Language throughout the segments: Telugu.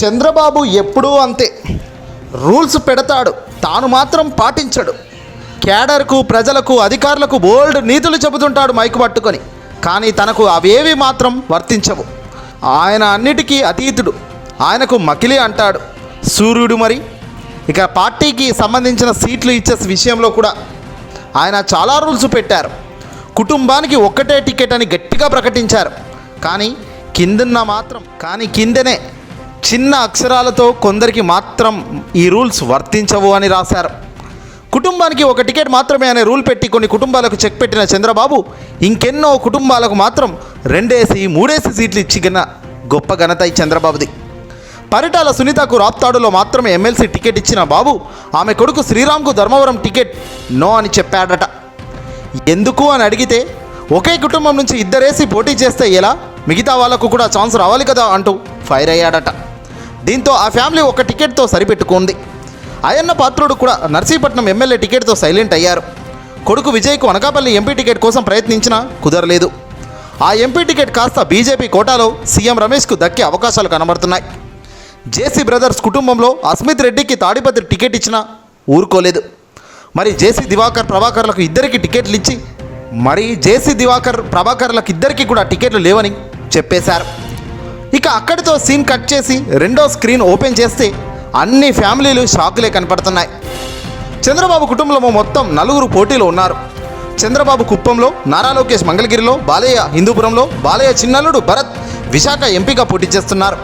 చంద్రబాబు ఎప్పుడూ అంతే. రూల్స్ పెడతాడు తాను మాత్రం పాటించడు. క్యాడర్కు ప్రజలకు అధికారులకు బోల్డ్ నీతులు చెబుతుంటాడు మైకు పట్టుకొని. కానీ తనకు అవేవి మాత్రం వర్తించవు. ఆయన అన్నిటికీ అతీతుడు. ఆయనకు మకిలి అంటాడు. సూర్యుడు మరి. ఇక పార్టీకి సంబంధించిన సీట్లు ఇచ్చే విషయంలో కూడా ఆయన చాలా రూల్స్ పెట్టారు. కుటుంబానికి ఒక్కటే టికెట్ అని గట్టిగా ప్రకటించారు. కానీ కిందన్న మాత్రం కానీ కిందనే చిన్న అక్షరాలతో కొందరికి మాత్రం ఈ రూల్స్ వర్తించవు అని రాశారు. కుటుంబానికి ఒక టికెట్ మాత్రమే అనే రూల్ పెట్టి కొన్ని కుటుంబాలకు చెక్ పెట్టిన చంద్రబాబు ఇంకెన్నో కుటుంబాలకు మాత్రం రెండేసి మూడేసి సీట్లు ఇచ్చిన గొప్ప ఘనత ఈ చంద్రబాబుది. పరిటాల సునీతకు రాప్తాడులో మాత్రమే ఎమ్మెల్సీ టికెట్ ఇచ్చిన బాబు ఆమె కొడుకు శ్రీరామ్కు ధర్మవరం టికెట్ నో అని చెప్పాడట. ఎందుకు అని అడిగితే ఒకే కుటుంబం నుంచి ఇద్దరేసి పోటీ చేస్తే ఎలా? మిగతా వాళ్ళకు కూడా ఛాన్స్ రావాలి కదా అంటూ ఫైర్ అయ్యాడట. దీంతో ఆ ఫ్యామిలీ ఒక టికెట్తో సరిపెట్టుకుంది. అయ్యన్న పాత్రుడు కూడా నర్సీపట్నం ఎమ్మెల్యే టికెట్తో సైలెంట్ అయ్యారు. కొడుకు విజయ్కు అనకాపల్లి ఎంపీ టికెట్ కోసం ప్రయత్నించినా కుదరలేదు. ఆ ఎంపీ టికెట్ కాస్త బీజేపీ కోటాలో సీఎం రమేష్కు దక్కే అవకాశాలు కనబడుతున్నాయి. జేసీ బ్రదర్స్ కుటుంబంలో అస్మిత్ రెడ్డికి తాడిపత్రి టికెట్ ఇచ్చినా ఊరుకోలేదు. మరి జేసీ దివాకర్ ప్రభాకర్లకు ఇద్దరికి టికెట్లు ఇచ్చి మరి జేసీ దివాకర్ ప్రభాకర్లకు ఇద్దరికి కూడా టికెట్లు లేవని చెప్పేశారు. ఇక అక్కడితో సీన్ కట్ చేసి రెండో స్క్రీన్ ఓపెన్ చేస్తే అన్ని ఫ్యామిలీలు షాకులే కనపడుతున్నాయి. చంద్రబాబు కుటుంబంలో మొత్తం నలుగురు పోటీలో ఉన్నారు. చంద్రబాబు కుప్పంలో నారా లోకేష్ మంగళగిరిలో బాలయ్య హిందూపురంలో బాలయ్య చిన్నల్లుడు భరత్ విశాఖ ఎంపీగా పోటీ చేస్తున్నారు.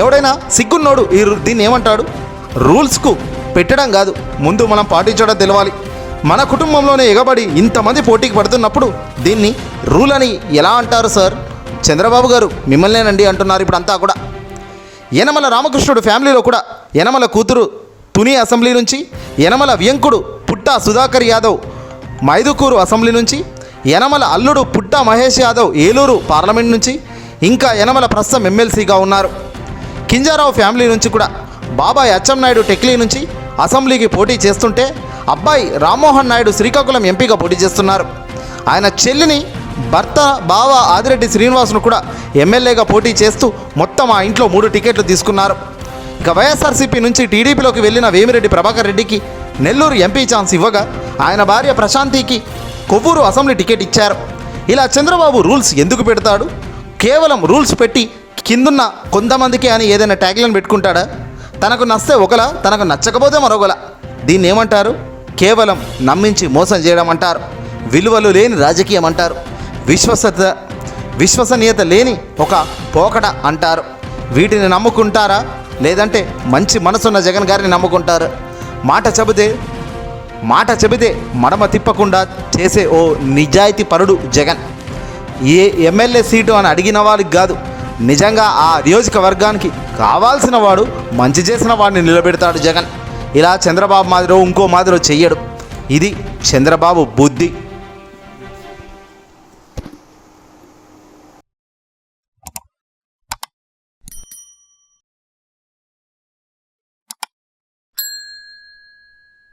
ఎవడైనా సిగ్గున్నోడు ఈ దీన్ని ఏమంటాడు? రూల్స్కు పెట్టడం కాదు ముందు మనం పాటించడం తెలవాలి. మన కుటుంబంలోనే ఎగబడి ఇంతమంది పోటీకి పడుతున్నప్పుడు దీన్ని రూల్ అని ఎలా అంటారు సార్? చంద్రబాబు గారు మిమ్మల్నేనండి అంటున్నారు ఇప్పుడు అంతా కూడా. యనమల రామకృష్ణుడు ఫ్యామిలీలో కూడా యనమల కూతురు తుని అసెంబ్లీ నుంచి యనమల వ్యంకుడు పుట్టా సుధాకర్ యాదవ్ మైదుకూరు అసెంబ్లీ నుంచి యనమల అల్లుడు పుట్టా మహేష్ యాదవ్ ఏలూరు పార్లమెంట్ నుంచి ఇంకా యనమల ప్రస్తుతం ఎమ్మెల్సీగా ఉన్నారు. కింజారావు ఫ్యామిలీ నుంచి కూడా బాబాయ్ అచ్చెన్నాయుడు టెక్లీ నుంచి అసెంబ్లీకి పోటీ చేస్తుంటే అబ్బాయి రామ్మోహన్ నాయుడు శ్రీకాకుళం ఎంపీగా పోటీ చేస్తున్నారు. ఆయన చెల్లిని భర్త బావ ఆదిరెడ్డి శ్రీనివాసును కూడా ఎమ్మెల్యేగా పోటీ చేస్తూ మొత్తం ఆ ఇంట్లో మూడు టికెట్లు తీసుకున్నారు. ఇక వైఎస్ఆర్సీపీ నుంచి టీడీపీలోకి వెళ్ళిన వేమిరెడ్డి ప్రభాకర్ రెడ్డికి నెల్లూరు ఎంపీ ఛాన్స్ ఇవ్వగా ఆయన భార్య ప్రశాంతికి కొవ్వూరు అసెంబ్లీ టికెట్ ఇచ్చారు. ఇలా చంద్రబాబు రూల్స్ ఎందుకు పెడతాడు? కేవలం రూల్స్ పెట్టి కిందున్న కొంతమందికి అని ఏదైనా ట్యాగ్లను పెట్టుకుంటాడా? తనకు నస్తే ఒకలా తనకు నచ్చకపోతే మరొకలా. దీన్ని ఏమంటారు కేవలం నమ్మించి మోసం చేయడం అంటారు. విలువలు లేని రాజకీయం అంటారు. విశ్వసత విశ్వసనీయత లేని ఒక పోకడ అంటారు. వీటిని నమ్ముకుంటారా? లేదంటే మంచి మనసున్న జగన్ గారిని నమ్ముకుంటారు. మాట చెబితే మాట చెబితే మడమ తిప్పకుండా చేసే ఓ నిజాయితీ పరుడు జగన్. ఏ ఎమ్మెల్యే సీటు అని అడిగిన వాళ్ళకి కాదు నిజంగా ఆ నియోజకవర్గానికి కావాల్సిన వాడు మంచి చేసిన వాడిని నిలబెడతాడు జగన్. ఇలా చంద్రబాబు మాదిరో ఇంకో మాదిరో చెయ్యడు. ఇది చంద్రబాబు బుద్ధి.